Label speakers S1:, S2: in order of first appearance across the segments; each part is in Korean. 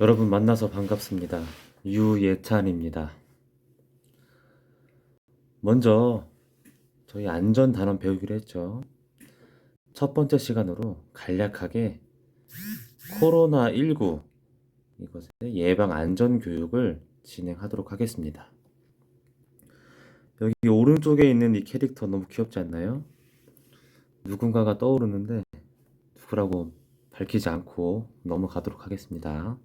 S1: 여러분 만나서 반갑습니다. 유예찬입니다. 먼저 저희 안전 단원 배우기로 했죠. 첫 번째 시간으로 간략하게 코로나19 이것의 예방 안전 교육을 진행하도록 하겠습니다. 여기 오른쪽에 있는 이 캐릭터 너무 귀엽지 않나요? 누군가가 떠오르는데 누구라고 밝히지 않고 넘어가도록 하겠습니다.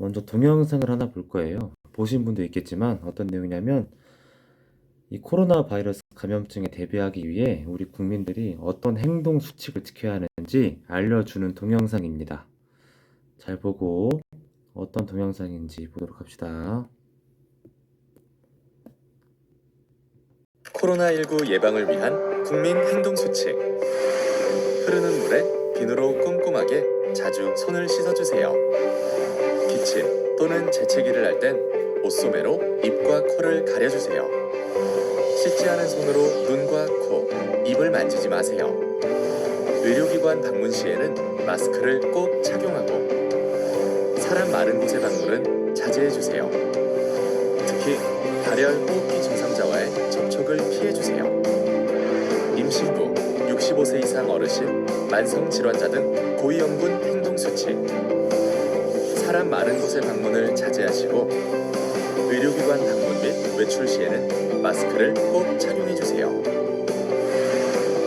S1: 먼저 동영상을 하나 볼 거예요. 보신 분도 있겠지만 어떤 내용이냐면 이 코로나 바이러스 감염증에 대비하기 위해 우리 국민들이 어떤 행동 수칙을 지켜야 하는지 알려주는 동영상입니다. 잘 보고 어떤 동영상인지 보도록 합시다.
S2: 코로나19 예방을 위한 국민 행동 수칙. 흐르는 물에 비누로 꼼꼼하게 자주 손을 씻어주세요. 또는 재채기를 할 땐 옷소매로 입과 코를 가려주세요. 씻지 않은 손으로 눈과 코, 입을 만지지 마세요. 의료기관 방문 시에는 마스크를 꼭 착용하고 사람 많은 곳의 방문은 자제해주세요. 특히 발열 호흡기 증상자와의 접촉을 피해주세요. 임신부, 65세 이상 어르신, 만성 질환자 등 고위험군 행동 수칙. 사람 많은 곳의 방문을 자제하시고 의료기관 방문 및 외출 시에는 마스크를 꼭 착용해 주세요.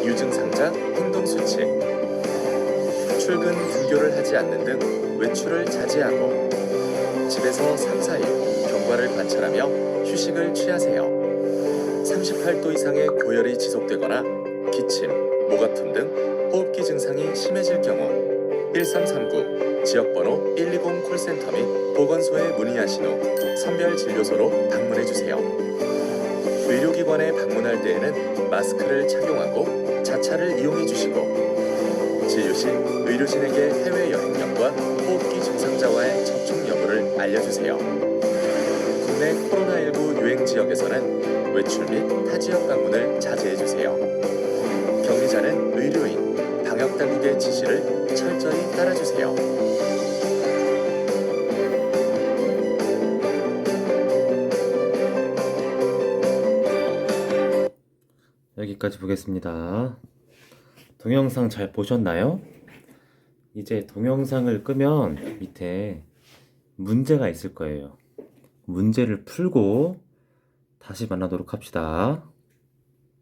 S2: 유증 상자 행동 수칙. 출근 등교를 하지 않는 등 외출을 자제하고 집에서 3, 4일 경과를 관찰하며 휴식을 취하세요. 38도 이상의 고열이 지속되거나 기침, 목 아픔 등 호흡기 증상이 심해질 경우 1339 지역번호 120 콜센터 및 보건소에 문의하신 후 선별 진료소로 방문해 주세요. 의료기관에 방문할 때에는 마스크를 착용하고 자차를 이용해 주시고 진료 시 의료진에게 해외 여행력과 호흡기 증상자와의 접촉 여부를 알려주세요. 국내 코로나19 유행 지역에서는 외출 및 타 지역 방문을 자제해 주세요. 격리자는 의료인, 방역 당국의 지시를 철저히 따라주세요.
S1: 여기까지 보겠습니다. 동영상 잘 보셨나요? 이제 동영상을 끄면 밑에 문제가 있을 거예요. 문제를 풀고 다시 만나도록 합시다.